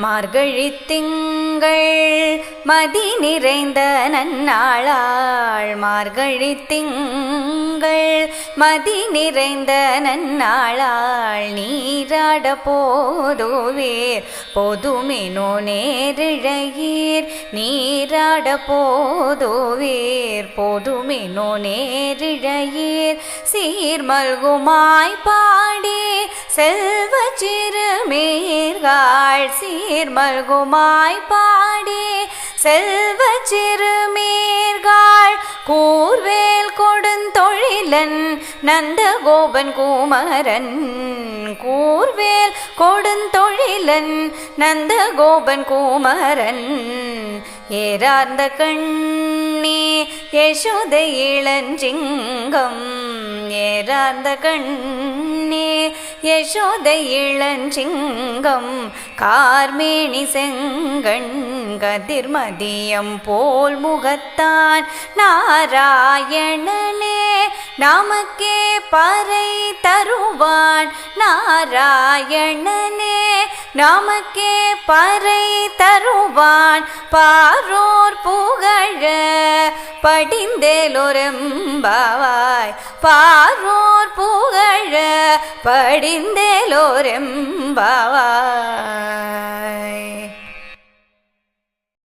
மார்கழி திங்கள் மதி நிறைந்த நன்னாளாள். மார்கழி திங்கள் மதி நிறைந்த நன்னாளாள். நீராட போதுவேர் போதுமெனோ நேரிழையீர். நீராட போதுவேர் போதுமெனோ நேரிழையீர். சீர் மல்குமாய் பாடி செல்வ சிறுமே சிறுமீர்கள் சீர்மல்குமாய் பாடி செல்வ சிறுமீர்காள் கூர்வேல் கொடுந்தொழிலன் நந்தகோபன் குமரன். கூர்வேல் கொடுந்தொழிலன் நந்தகோபன் குமரன். ஏறார்ந்த கண்ணே யசோத இளஞ்சிங்கம் ஏறார்ந்த கண்ணே யசோத இளஞ்சிங்கம் கார்மேணி செங்கண் கதிர்மதியம் போல் முகத்தான். நாராயணனே நமக்கே பறை தருவான். நாராயணனே நமக்கே பறை தருவான். பாரோ புகழ படிந்தேலொரெம்பாவாய். பாரோர் புகழ படிந்தேலொரெம்பாவாய்.